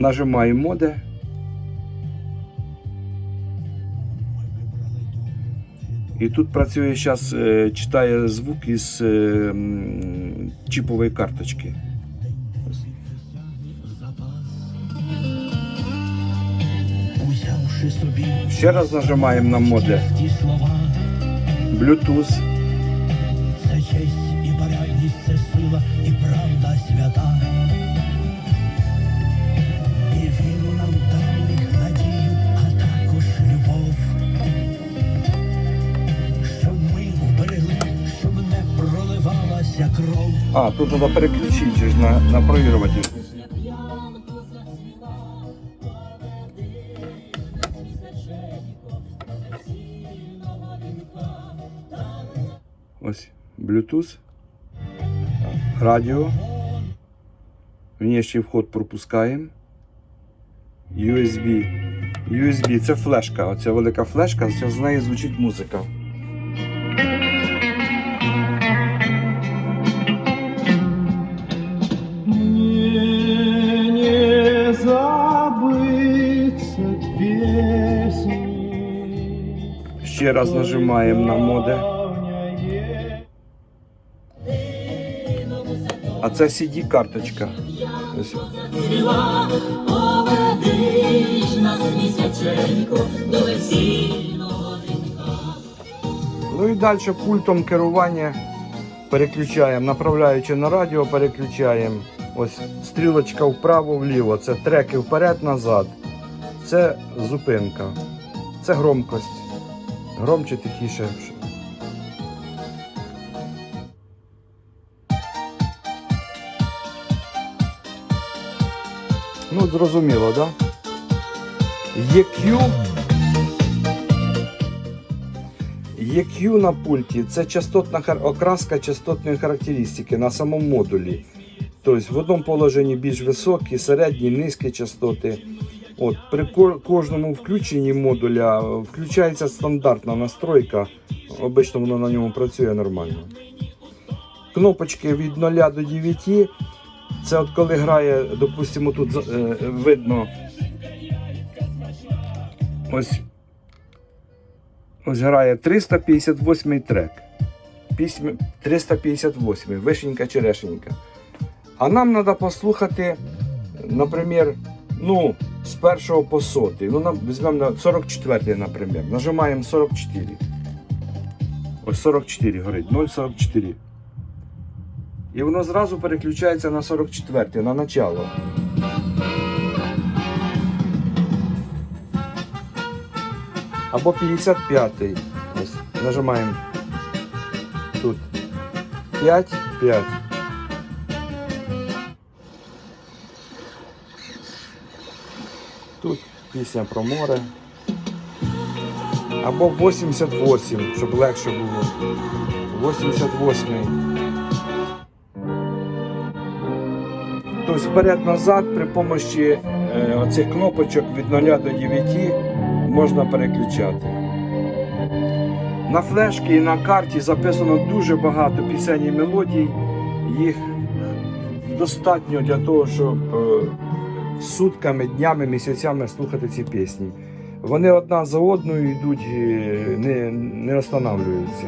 Нажимаємо моде. І тут працює зараз, читає звук із е, чіпової карточки. Ще раз нажимаємо на моде. Bluetooth. це честь і порядність, це сила і правда свята. А, тут треба переключити на, на проігрувати. Ось Bluetooth, радіо. Внішній вход пропускаємо. USB. USB це флешка. Оця велика флешка, з неї звучить музика. Ще раз нажимаємо на моде. А це CD-карточка. Ось. Ну і далі пультом керування переключаємо, направляючи на радіо, переключаємо. Ось стрілочка вправо-вліво, це треки вперед-назад. Це зупинка. Це громкость. Громче, тихіше. Ну, зрозуміло, так? Да? EQ EQ на пульті це частотна окраска частотної характеристики на самому модулі. Тобто в одному положенні більш високі, середні, низькі частоти. От, при кожному включенні модуля е, включається стандартна настройка. Обично воно на ньому працює нормально. Кнопочки від 0 до 9. Це от коли грає, допустимо, тут е, видно. Ось Ось грає 358 трек. Пісня 358, вишенька черешенька. А нам треба послухати, наприклад, ну, з першого по сотий. Ну, візьмемо на 44, наприклад. Нажимаємо 44. Ось 44 горить, 0,44. І воно зразу переключається на 44, на начало. Або 55. Ось нажимаємо тут 5, 5. Тут пісня про море. Або 88, щоб легше було. 88. Тобто вперед-назад при помощі е, оцих кнопочок від 0 до 9 можна переключати. На флешці і на карті записано дуже багато пісень і мелодій. Їх достатньо для того, щоб е, сутками, днями, місяцями слухати ці пісні. Вони одна за одною йдуть, е, не, не останавливаються.